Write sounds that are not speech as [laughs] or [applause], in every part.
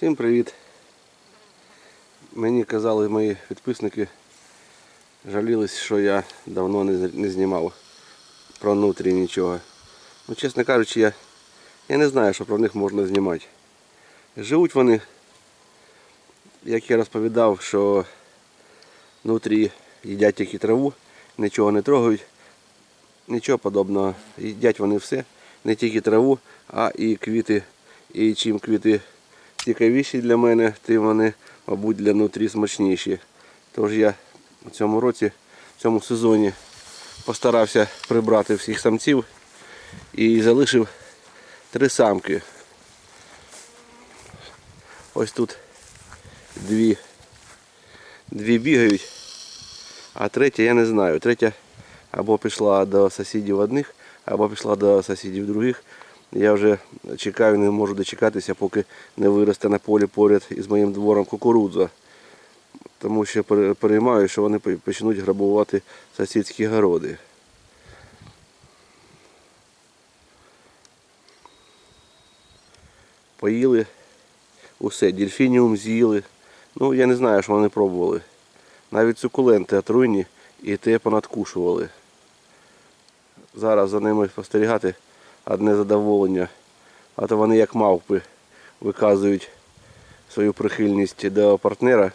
Всім привіт. Мені казали мої підписники, жалілись, що я давно не, знімав про нутрі нічого. Ну, чесно кажучи, я, я не знаю, що про них можна знімати. Живуть вони, як я розповідав, що нутрі їдять тільки траву, нічого не трогають, нічого подобного. Їдять вони все, не тільки траву, а і квіти. І чим квіти цікавіші для мене, тим вони, мабуть, для нутрі смачніші. Тож я у цьому році, в цьому сезоні постарався прибрати всіх самців і залишив три самки. Ось тут дві, дві бігають, а третя я не знаю. Третя або пішла до сусідів одних, або пішла до сусідів других. Я вже чекаю, не можу дочекатися, поки не виросте на полі поряд із моїм двором кукурудза. Тому що переймаю, що вони почнуть грабувати сусідські городи. Поїли усе, дельфініум з'їли. Ну, я не знаю, що вони пробували. Навіть сукуленти отруйні і те понадкушували. Зараз за ними спостерігати одне задоволення. А то вони як мавпи виказують свою прихильність до партнера,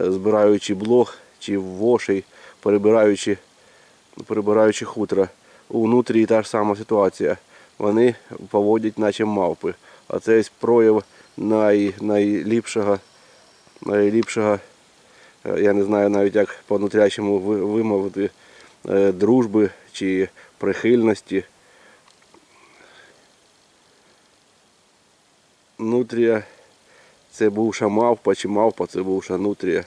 е, збираючи блох чи вошей, перебираючи, перебираючи хутра. У нутрії та ж сама ситуація. Вони поводять наче мавпи. А це прояв най, найліпшого, найліпшого, е, я не знаю навіть як по-нутрячому вимовити, е, дружби чи прихильності. Нутрія це бувша мавпа чи мавпа, це бувша нутрія.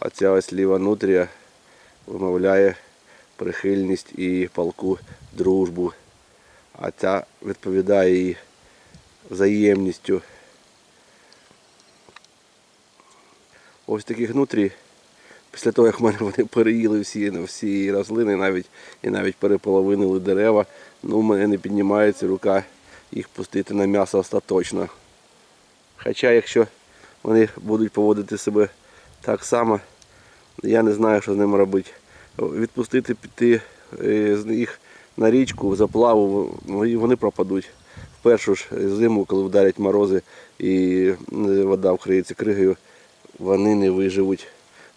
А ця ось ліва нутрія вимовляє прихильність і палку дружбу. А ця відповідає їй взаємністю. Ось таких нутрій, після того як в мене вони переїли всі, всі рослини, навіть і навіть переполовинили дерева, ну в мене не піднімається рука їх пустити на м'ясо остаточно. Хоча якщо вони будуть поводити себе так само, я не знаю, що з ними робити. Відпустити піти е, їх на річку, заплаву, вони вони пропадуть. В першу ж зиму, коли вдарять морози і е, вода вкриється кригою, вони не виживуть.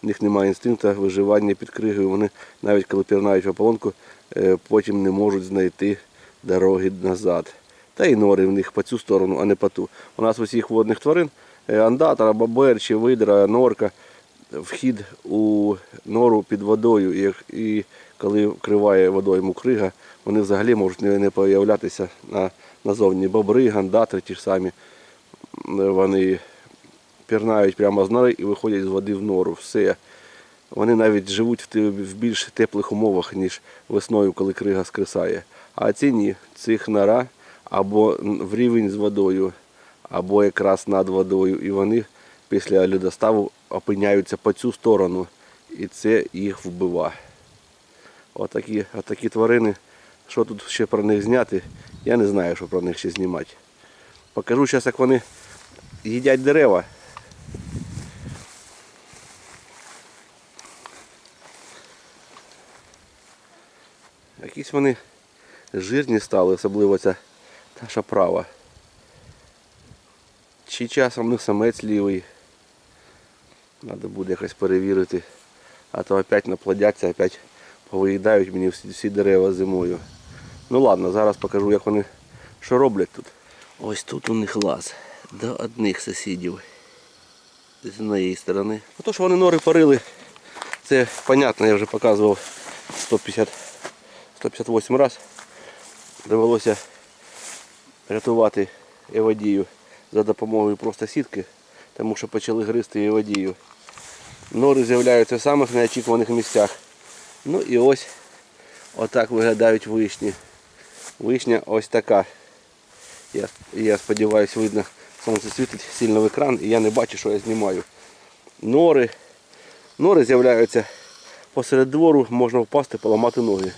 В них немає інстинкту виживання під кригою. Вони навіть коли пірнають в ополонку, е, потім не можуть знайти дороги назад. Та й нори в них по цю сторону, а не по ту. У нас усіх водних тварин е, андатора, бобер видра, норка, вхід у нору під водою. І, коли вкриває водойму крига, вони взагалі можуть не, появлятися на, назовні. Бобри, гандатри ті ж самі. Вони пірнають прямо з нори і виходять з води в нору. Все. Вони навіть живуть в більш теплих умовах, ніж весною, коли крига скрисає. А ці ні, цих нора або в рівень з водою, або якраз над водою. І вони після льодоставу опиняються по цю сторону. І це їх вбива. Отакі, отакі тварини. Що тут ще про них зняти, я не знаю, що про них ще знімати. Покажу зараз, як вони їдять дерева. Якісь вони жирні стали, особливо ця наша права. Чи часом в самець лівий. Треба буде якось перевірити. А то опять наплодяться, опять повиїдають мені всі, всі дерева зимою. Ну ладно, зараз покажу, як вони що роблять тут. Ось тут у них лаз до одних сусідів. З однієї сторони. Ну, то, що вони нори парили, це понятно, я вже показував 150, 158 раз. Довелося рятувати евадію за допомогою просто сітки, тому що почали гризти евадію. Нори з'являються в самих неочікуваних місцях. Ну і ось отак виглядають вишні. Вишня ось така. Я, я сподіваюся, видно, сонце світить сильно в екран і я не бачу, що я знімаю. Нори. Нори з'являються посеред двору, можна впасти, поламати ноги.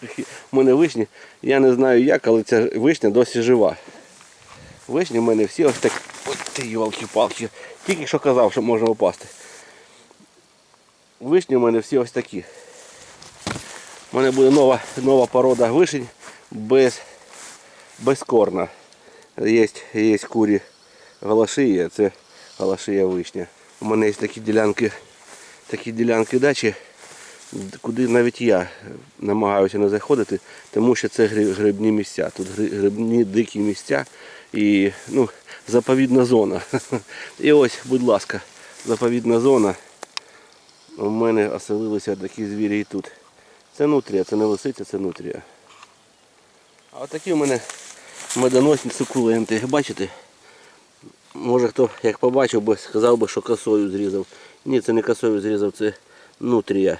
Такі в мене вишні. Я не знаю як, але ця вишня досі жива. Вишні в мене всі ось так, от Ти йолки-палки. Тільки що казав, що можна впасти. Вишні у мене всі ось такі. У мене буде нова, нова порода вишень без, без корна. Є, є курі галашия, це галашия вишня. У мене є такі ділянки, такі ділянки дачі, куди навіть я намагаюся не заходити, тому що це грибні місця. Тут грибні дикі місця і ну, заповідна зона. [laughs] І ось, будь ласка, заповідна зона. У мене оселилися такі звірі і тут. Це нутрія, це не лисиця, це нутрія. А от такі у мене медоносні сукуленти. Бачите? Може хто як побачив би, сказав би, що косою зрізав. Ні, це не косою зрізав, це нутрія.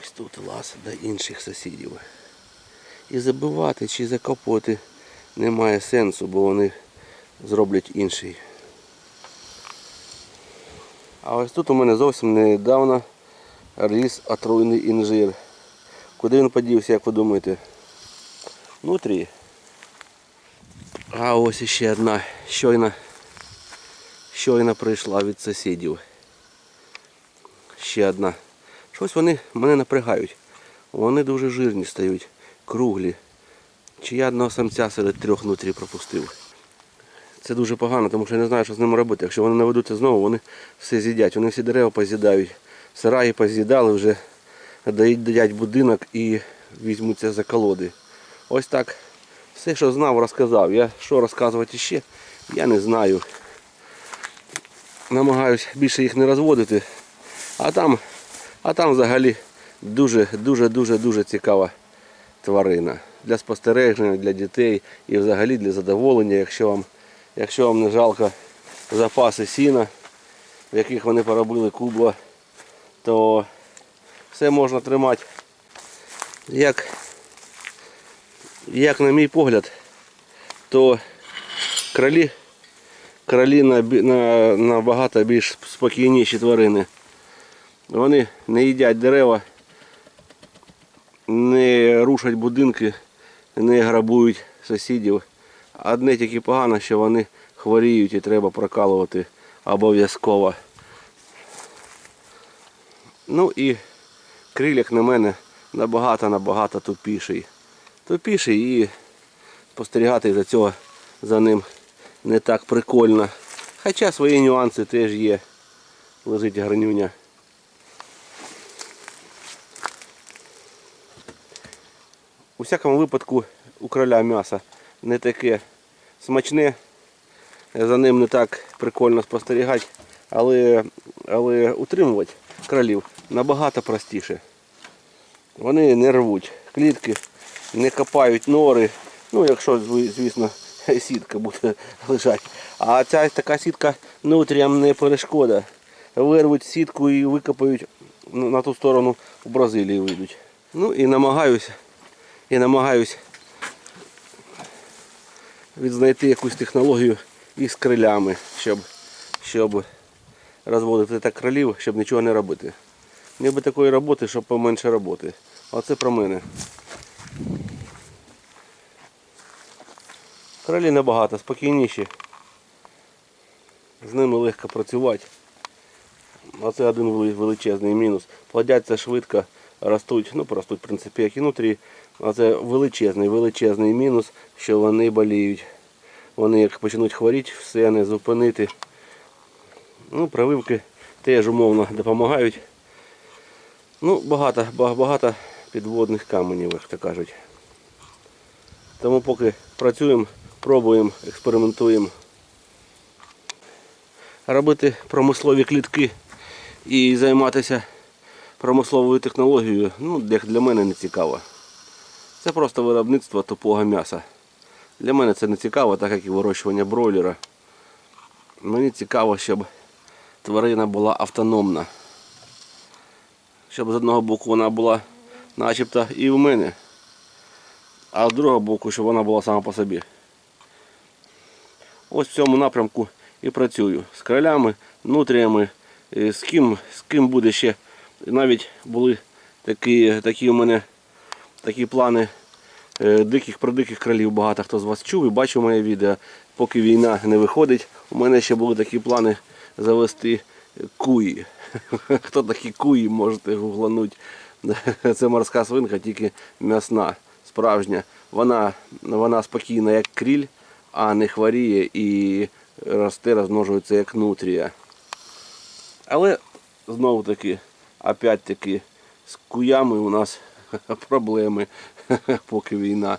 Ось тут лаз до інших сусідів. І забивати чи закопувати немає сенсу, бо вони зроблять інший. А ось тут у мене зовсім недавно ріс отруйний інжир. Куди він подівся, як ви думаєте? Внутрі. А ось іще одна щойно, щойно прийшла від сусідів. Ще одна. Щось вони мене напрягають. Вони дуже жирні стають, круглі. Чи я одного самця серед трьох внутрі пропустив. Це дуже погано, тому що я не знаю, що з ними робити. Якщо вони наведуться знову, вони все з'їдять. Вони всі дерева поз'їдають. Сараї поз'їдали, вже доїдять будинок і візьмуться за колоди. Ось так. Все, що знав, розказав. Я що розказувати ще, я не знаю. Намагаюсь більше їх не розводити. А там, а там взагалі дуже, дуже, цікава тварина. Для спостереження, для дітей і взагалі для задоволення, якщо вам, якщо вам не жалко запаси сіна, в яких вони поробили кубло, то все можна тримати. Як, як на мій погляд, то кролі, кролі набі- на- набагато більш спокійніші тварини. Вони не їдять дерева, не рушать будинки, не грабують сусідів. Одне тільки погано, що вони хворіють і треба прокалувати обов'язково. Ну і криляк на мене набагато-набагато тупіший. Тупіший і спостерігати за цього за ним не так прикольно. Хоча свої нюанси теж є. Лежить гарнюня. У всякому випадку у кроля м'ясо не таке смачне, за ним не так прикольно спостерігати, але, але утримувати кролів набагато простіше. Вони не рвуть клітки, не копають нори. Ну, якщо, звісно, [laughs] сітка буде лежати. А ця така сітка нутріям не перешкода. Вирвуть сітку і викопають на на ту сторону в Бразилії вийдуть. Ну і намагаюся, і намагаюсь відзнайти якусь технологію із крилями, щоб, щоб розводити так кролів, щоб нічого не робити. Мені би такої роботи, щоб поменше роботи. Оце про мене. Кролі набагато спокійніші. З ними легко працювати. Оце один величезний мінус. Плодяться швидко, ростуть, ну ростуть, в принципі, як і нутрі. Оце величезний, величезний мінус, що вони боліють. Вони як почнуть хворіти, все не зупинити. Ну, прививки теж умовно допомагають. Ну, багато, багато підводних каменів, як то кажуть. Тому поки працюємо, пробуємо, експериментуємо. Робити промислові клітки і займатися промисловою технологією, ну, як для мене не цікаво. Це просто виробництво тупого м'яса. Для мене це не цікаво, так як і вирощування бройлера. Мені цікаво, щоб тварина була автономна. Щоб з одного боку вона була начебто і в мене, а з другого боку, щоб вона була сама по собі. Ось в цьому напрямку і працюю. З кролями, нутріями, е, з ким, з ким буде ще. Навіть були такі, такі у мене такі плани е, диких про диких кролів багато хто з вас чув і бачив моє відео. поки війна не виходить. У мене ще були такі плани завести куї. [laughs] Хто такі куї, можете гуглануть. Це морська свинка, тільки м'ясна, справжня. Вона, вона спокійна, як кріль, а не хворіє і росте, розмножується як нутрія. Але знову таки, опять таки, з куями у нас [laughs] проблеми, [laughs] поки війна.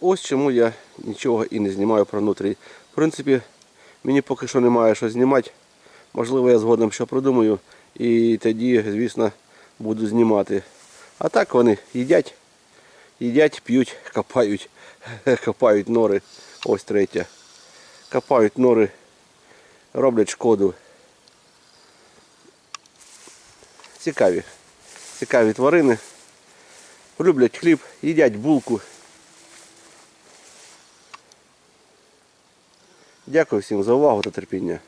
Ось чому я нічого і не знімаю про нутрій. В принципі, мені поки що немає що знімати. Можливо, я згодом що придумаю. І тоді, звісно, буду знімати. А так вони їдять, їдять, п'ють, [laughs] копають, копають нори. Ось третя. Копають нори, роблять шкоду. Цікаві. Цікаві тварини. Люблять хліб, їдять булку. Дякую всім за увагу та терпіння.